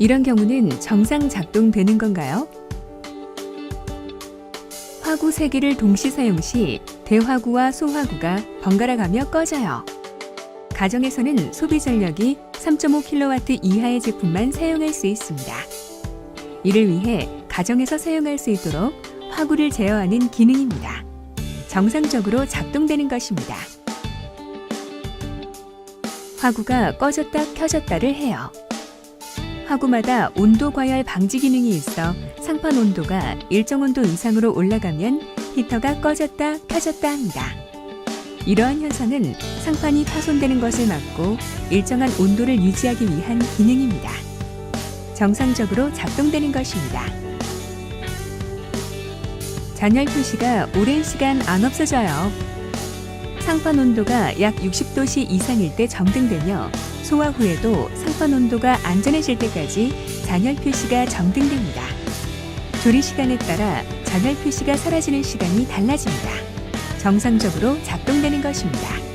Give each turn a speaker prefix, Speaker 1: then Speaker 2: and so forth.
Speaker 1: 이런 경우는 정상 작동되는 건가요? 화구 세 개를 동시 사용 시 대화구와 소화구가 번갈아 가며 꺼져요. 가정에서는 소비 전력이 3.5kW 이하의 제품만 사용할 수 있습니다. 이를 위해 가정에서 사용할 수 있도록 화구를 제어하는 기능입니다. 정상적으로 작동되는 것입니다. 화구가 꺼졌다 켜졌다를 해요. 화구마다 온도 과열 방지 기능이 있어 상판 온도가 일정 온도 이상으로 올라가면 히터가 꺼졌다 켜졌다 합니다. 이러한 현상은 상판이 파손되는 것을 막고 일정한 온도를 유지하기 위한 기능입니다. 정상적으로 작동되는 것입니다. 잔열 표시가 오랜 시간 안 없어져요. 상판 온도가 약 60도씨 이상일 때 정등되며 소화 후에도 상판 온도가 안전해질 때까지 잔열 표시가 정등됩니다. 조리 시간에 따라 잔열 표시가 사라지는 시간이 달라집니다. 정상적으로 작동되는 것입니다.